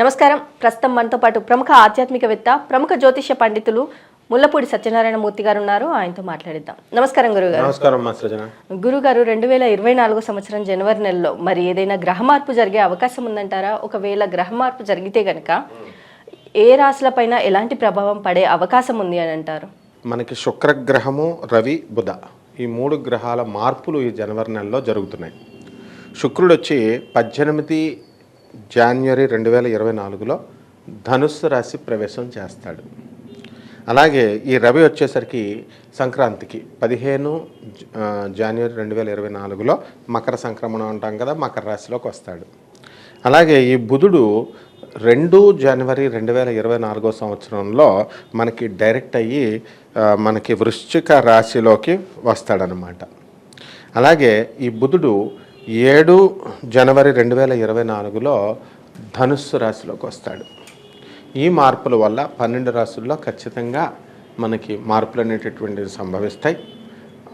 నమస్కారం. ప్రస్తుతం మనతో పాటు ప్రముఖ ఆధ్యాత్మికవేత్త ప్రముఖ జ్యోతిష్య పండితులు ముల్లపూడి సత్యనారాయణ మూర్తి గారు ఉన్నారు ఆయనతో మాట్లాడిద్దాం. నమస్కారం గురుగారు. నమస్కారం గురుగారు రెండు వేల ఇరవై నాలుగు సంవత్సరం జనవరి నెలలో మరి ఏదైనా గ్రహ మార్పు జరిగే అవకాశం ఉందంటారా? ఒకవేళ గ్రహ మార్పు జరిగితే గనక ఏ రాశులపైన ఎలాంటి ప్రభావం పడే అవకాశం ఉంది అని అంటారు? మనకి శుక్రగ్రహము రవి బుధ. ఈ మూడు గ్రహాల మార్పులు ఈ జనవరి నెలలో జరుగుతున్నాయి. శుక్రుడు వచ్చి పద్దెనిమిది జాన్వరి రెండు వేల ఇరవై నాలుగులో ధనుస్సు రాశి ప్రవేశం చేస్తాడు. అలాగే ఈ రవి వచ్చేసరికి సంక్రాంతికి పదిహేను జ- జనవరి రెండు వేల ఇరవై నాలుగులో మకర సంక్రమణం అంటాం కదా మకర రాశిలోకి వస్తాడు. అలాగే ఈ బుధుడు రెండు జనవరి రెండు వేల ఇరవై నాలుగో సంవత్సరంలో మనకి డైరెక్ట్ అయ్యి మనకి వృశ్చిక రాశిలోకి వస్తాడనమాట. అలాగే ఈ బుధుడు ఏడు జనవరి రెండు వేల ఇరవై నాలుగులో ధనుస్సు రాశిలోకి వస్తాడు. ఈ మార్పుల వల్ల పన్నెండు రాశుల్లో ఖచ్చితంగా మనకి మార్పులు అనేటటువంటివి సంభవిస్తాయి.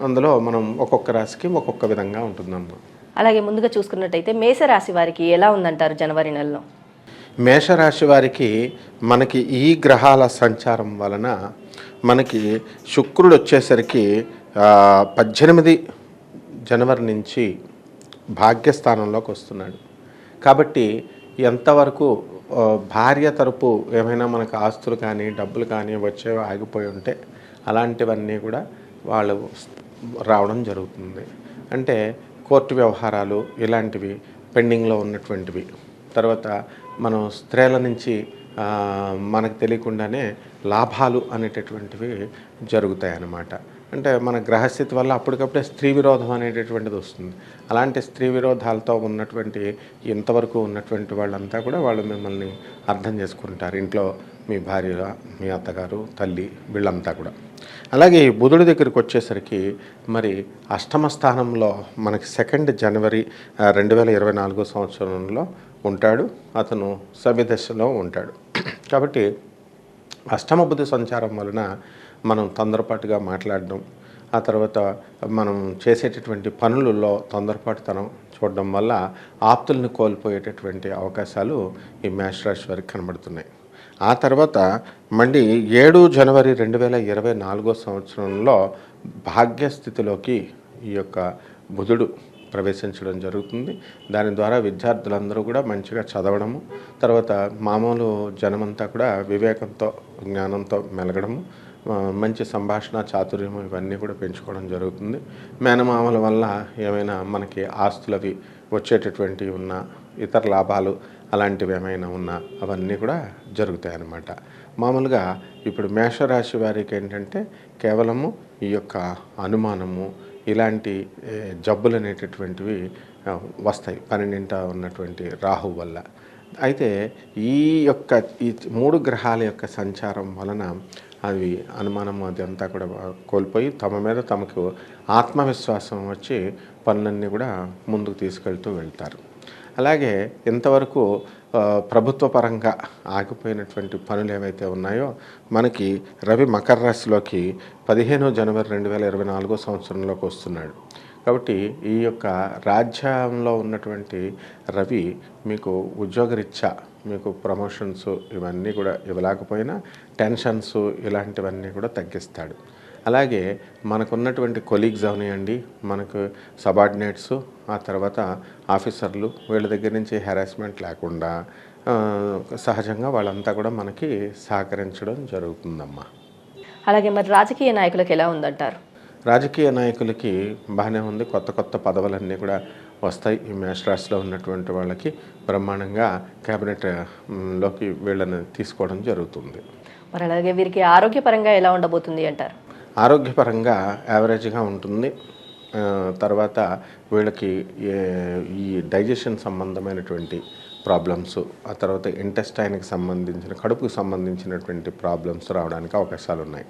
అందులో మనం ఒక్కొక్క రాశికి ఒక్కొక్క విధంగా ఉంటుందన్నమాట. అలాగే ముందుగా చూసుకున్నట్టయితే మేషరాశి వారికి ఎలా ఉందంటారు జనవరి నెలలో? మేషరాశి వారికి మనకి ఈ గ్రహాల సంచారం వలన మనకి శుక్రుడు వచ్చేసరికి పద్దెనిమిది జనవరి నుంచి భాగ్యస్థానంలోకి వస్తున్నాడు కాబట్టి ఎంతవరకు భార్య తరపు ఏమైనా మనకు ఆస్తులు కానీ డబ్బులు కానీ వచ్చేవి ఆగిపోయి ఉంటే అలాంటివన్నీ కూడా వాళ్ళు రావడం జరుగుతుంది. అంటే కోర్టు వ్యవహారాలు ఇలాంటివి పెండింగ్లో ఉన్నటువంటివి. తర్వాత మనం స్త్రీల నుంచి మనకు తెలియకుండానే లాభాలు అనేటటువంటివి జరుగుతాయి అన్నమాట అంటే మన గ్రహస్థితి వల్ల అప్పటికప్పుడే స్త్రీ విరోధం అనేటటువంటిది వస్తుంది. అలాంటి స్త్రీ విరోధాలతో ఉన్నటువంటి ఇంతవరకు ఉన్నటువంటి వాళ్ళంతా కూడా వాళ్ళు మిమ్మల్ని అర్థం చేసుకుంటారు. ఇంట్లో మీ భార్య మీ అత్తగారు తల్లి వీళ్ళంతా కూడా. అలాగే బుధుడి దగ్గరికి వచ్చేసరికి మరి అష్టమ స్థానంలో మనకి సెకండ్ జనవరి రెండు వేల ఇరవై నాలుగో సంవత్సరంలో ఉంటాడు. అతను సవిదశలో ఉంటాడు. కాబట్టి అష్టమ బుద్ధి సంచారం వలన మనం తొందరపాటుగా మాట్లాడడం ఆ తర్వాత మనం చేసేటటువంటి పనులలో తొందరపాటుతనం చూడడం వల్ల ఆప్తుల్ని కోల్పోయేటటువంటి అవకాశాలు ఈ మేషరాశి వారికి కనబడుతున్నాయి. ఆ తర్వాత మళ్ళీ ఏడు జనవరి రెండు వేల ఇరవై నాలుగో సంవత్సరంలో భాగ్యస్థితిలోకి ఈ యొక్క బుధుడు ప్రవేశించడం జరుగుతుంది. దాని ద్వారా విద్యార్థులందరూ కూడా మంచిగా చదవడము తర్వాత మామూలు జనమంతా కూడా వివేకంతో జ్ఞానంతో మెలగడము మంచి సంభాషణ చాతుర్యం ఇవన్నీ కూడా పెంచుకోవడం జరుగుతుంది. మేనమామల వల్ల ఏమైనా మనకి ఆస్తులవి వచ్చేటటువంటి ఉన్న ఇతర లాభాలు అలాంటివి ఏమైనా ఉన్నా అవన్నీ కూడా జరుగుతాయి అన్నమాట మామూలుగా ఇప్పుడు మేషరాశి వారికి ఏంటంటే కేవలము ఈ యొక్క అనుమానము ఇలాంటి జబ్బులు అనేటటువంటివి వస్తాయి. పన్నెండింట ఉన్నటువంటి రాహు వల్ల. అయితే ఈ యొక్క ఈ మూడు గ్రహాల యొక్క సంచారం వలన అవి అనుమానం అదంతా కూడా కోల్పోయి తమ మీద తమకు ఆత్మవిశ్వాసం వచ్చి పనులన్నీ కూడా ముందుకు తీసుకెళ్తూ వెళ్తారు. అలాగే ఇంతవరకు ప్రభుత్వ పరంగా ఆగిపోయినటువంటి పనులు ఏవైతే ఉన్నాయో మనకి రవి మకర రాశిలోకి పదిహేను జనవరి రెండు వేల ఇరవై నాలుగో సంవత్సరంలోకి వస్తున్నాడు. కాబట్టి ఈ యొక్క రాజ్యంలో ఉన్నటువంటి రవి మీకు ఉద్యోగరీత్యా మీకు ప్రమోషన్స్ ఇవన్నీ కూడా ఇవ్వలేకపోయినా టెన్షన్స్ ఇలాంటివన్నీ కూడా తగ్గిస్తాడు. అలాగే మనకున్నటువంటి కొలీగ్స్ అవనివ్వండి మనకు సబార్డినేట్స్ ఆ తర్వాత ఆఫీసర్లు వీళ్ళ దగ్గర నుంచి హెరాస్మెంట్ లేకుండా సహజంగా వాళ్ళంతా కూడా మనకి సహకరించడం జరుగుతుందమ్మా. అలాగే మరి రాజకీయ నాయకులకు ఎలా ఉందంటారు? రాజకీయ నాయకులకి బాగానే ఉంది. కొత్త కొత్త పదవులన్నీ కూడా వస్తాయి. ఈ మేషరాశిలో ఉన్నటువంటి వాళ్ళకి బ్రహ్మాండంగా కేబినెట్ మ్, లోకి వీళ్ళని తీసుకోవడం జరుగుతుంది. మరి అలాగే వీరికి ఆరోగ్యపరంగా ఎలా ఉండబోతుంది అంటారు? ఆరోగ్యపరంగా యావరేజ్గా ఉంటుంది. తర్వాత వీళ్ళకి ఈ డైజెషన్ సంబంధమైనటువంటి ప్రాబ్లమ్స్ ఆ తర్వాత ఇంటెస్టైన్కి సంబంధించిన కడుపుకు సంబంధించినటువంటి ప్రాబ్లమ్స్ రావడానికి అవకాశాలు ఉన్నాయి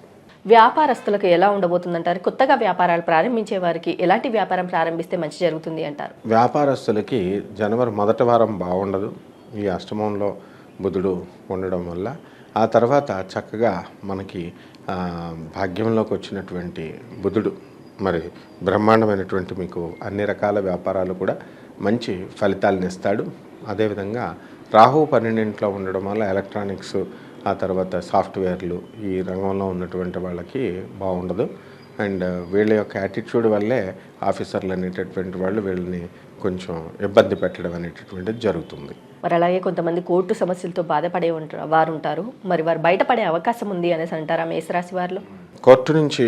వ్యాపారస్తులకు ఎలా ఉండబోతుందంటారు? కొత్తగా వ్యాపారాలు ప్రారంభించే వారికి ఎలాంటి వ్యాపారం ప్రారంభిస్తే మంచి జరుగుతుంది అంటారు? వ్యాపారస్తులకి జనవరి మొదటి వారం బాగుండదు. ఈ అష్టమంలో బుధుడు ఉండడం వల్ల ఆ తర్వాత చక్కగా మనకి భాగ్యంలోకి వచ్చినటువంటి బుధుడు మరి బ్రహ్మాండమైనటువంటి మీకు అన్ని రకాల వ్యాపారాలు కూడా మంచి ఫలితాలను ఇస్తాడు. అదేవిధంగా రాహు పన్నెండింట్లో ఉండడం వల్ల ఎలక్ట్రానిక్స్ ఆ తర్వాత సాఫ్ట్వేర్లు ఈ రంగంలో ఉన్నటువంటి వాళ్ళకి బాగుండదు. అండ్ వీళ్ళ యొక్క యాటిట్యూడ్ వల్లే ఆఫీసర్లు అనేటటువంటి వాళ్ళు వీళ్ళని కొంచెం ఇబ్బంది పెట్టడం అనేటటువంటిది జరుగుతుంది. మరి అలాగే కొంతమంది కోర్టు సమస్యలతో బాధపడే ఉంటారు వారు ఉంటారు మరి వారు బయటపడే అవకాశం ఉంది అనేసి అంటారా మేషరాశి వారిలో కోర్టు నుంచి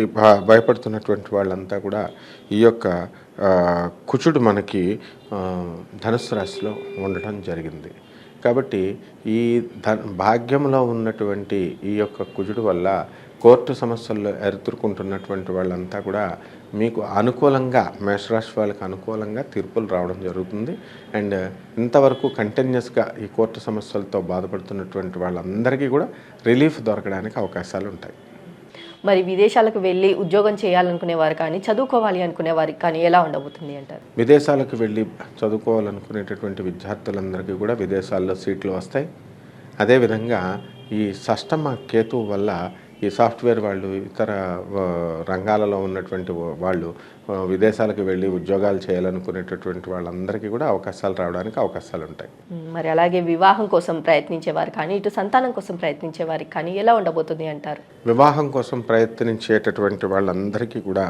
భయపడుతున్నటువంటి వాళ్ళంతా కూడా ఈ యొక్క కుచుడు మనకి ఆ, ధనుస్సు రాశిలో ఉండటం జరిగింది. కాబట్టి ఈ ధ భాగ్యంలో ఉన్నటువంటి ఈ యొక్క కుజుడు వల్ల కోర్టు సమస్యల్లో ఎదుర్కొంటున్నటువంటి వాళ్ళంతా కూడా మీకు అనుకూలంగా మేషరాశి వాళ్ళకి అనుకూలంగా తీర్పులు రావడం జరుగుతుంది. అండ్ ఇంతవరకు కంటిన్యూస్గా ఈ కోర్టు సమస్యలతో బాధపడుతున్నటువంటి వాళ్ళందరికీ కూడా రిలీఫ్ దొరకడానికి అవకాశాలు ఉంటాయి. మరి విదేశాలకు వెళ్ళి ఉద్యోగం చేయాలనుకునే వారు కానీ చదువుకోవాలి అనుకునే వారికి కానీ ఎలా ఉండబోతుంది అంటారు? విదేశాలకు వెళ్ళి చదువుకోవాలనుకునేటటువంటి విద్యార్థులందరికీ కూడా విదేశాల్లో సీట్లు వస్తాయి. అదేవిధంగా ఈ షష్టమ కేతువు వల్ల ఈ సాఫ్ట్వేర్ వాళ్ళు ఇతర రంగాలలో ఉన్నటువంటి వాళ్ళు విదేశాలకు వెళ్ళి ఉద్యోగాలు చేయాలనుకునేటటువంటి వాళ్ళందరికీ కూడా అవకాశాలు రావడానికి అవకాశాలు ఉంటాయి మరి అలాగే వివాహం కోసం ప్రయత్నించే వారు కానీ ఇటు సంతానం కోసం ప్రయత్నించే వారికి కానీ ఎలా ఉండబోతుంది అంటారు? వివాహం కోసం ప్రయత్నించేటటువంటి వాళ్ళందరికీ కూడా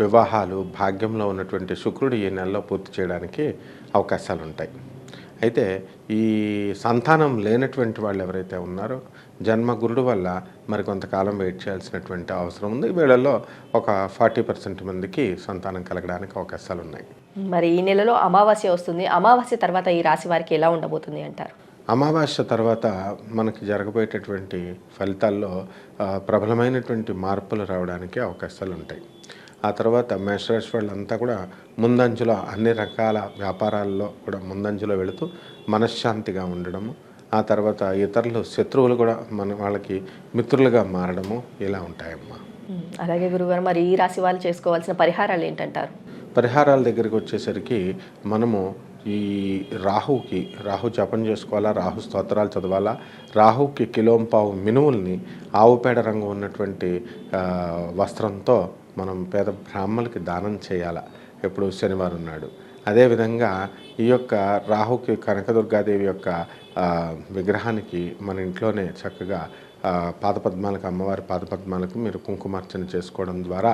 వివాహాలు భాగ్యంలో ఉన్నటువంటి శుక్రుడు ఈ నెలలో పూర్తి చేయడానికి అవకాశాలు ఉంటాయి అయితే ఈ సంతానం లేనటువంటి వాళ్ళు ఎవరైతే ఉన్నారో జన్మ గురుడు వల్ల మరి కొంతకాలం వెయిట్ చేయాల్సినటువంటి అవసరం ఉంది. వీళ్ళలో ఒక ఫార్టీ పర్సెంట్ మందికి సంతానం కలగడానికి అవకాశాలు ఉన్నాయి. మరి ఈ నెలలో అమావాస్య వస్తుంది. అమావాస్య తర్వాత ఈ రాశి వారికి ఎలా ఉండబోతుంది అంటారు? అమావాస్య తర్వాత మనకి జరగబోయేటటువంటి ఫలితాల్లో ప్రబలమైనటువంటి మార్పులు రావడానికి అవకాశాలు ఉంటాయి. ఆ తర్వాత మేషరాశి వాళ్ళంతా కూడా ముందంజలో అన్ని రకాల వ్యాపారాల్లో కూడా ముందంజలో వెళుతూ మనశ్శాంతిగా ఉండడము. ఆ తర్వాత ఇతరులు శత్రువులు కూడా మన వాళ్ళకి మిత్రులుగా మారడము ఇలా ఉంటాయమ్మా. అలాగే గురుగారు మరి ఈ రాశి వాళ్ళు చేసుకోవాల్సిన పరిహారాలు ఏంటంటారు? పరిహారాల దగ్గరికి వచ్చేసరికి మనము ఈ రాహుకి రాహు జపం చేసుకోవాలా రాహు స్తోత్రాలు చదవాలా రాహుకి కిలోంపావు మినువుల్ని ఆవు పేడ రంగు ఉన్నటువంటి వస్త్రంతో మనం పేద బ్రాహ్మణులకి దానం చేయాలా? ఎప్పుడు శనివారం నాడు అదేవిధంగా ఈ యొక్క రాహుకి కనకదుర్గాదేవి యొక్క విగ్రహానికి మన ఇంట్లోనే చక్కగా పాదపద్మాలకు అమ్మవారి పాదపద్మాలకు మీరు కుంకుమార్చన చేసుకోవడం ద్వారా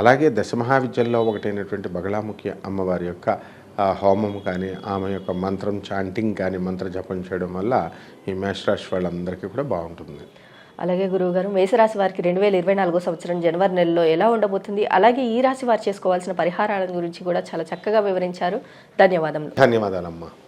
అలాగే దశమహావిద్యల్లో ఒకటైనటువంటి బగళాముఖి అమ్మవారి యొక్క హోమం హోమము కానీ ఆమె యొక్క మంత్రం చాంటింగ్ కానీ మంత్ర జపం చేయడం వల్ల ఈ మేషరాశి వాళ్ళందరికీ కూడా బాగుంటుంది. అలాగే గురువుగారు మేషరాశి వారికి రెండు వేల ఇరవై నాలుగో సంవత్సరం జనవరి నెలలో ఎలా ఉండబోతుంది? అలాగే ఈ రాశి వారు చేసుకోవాల్సిన పరిహారాల గురించి కూడా చాలా చక్కగా వివరించారు. ధన్యవాదములు. ధన్యవాదాలమ్మా.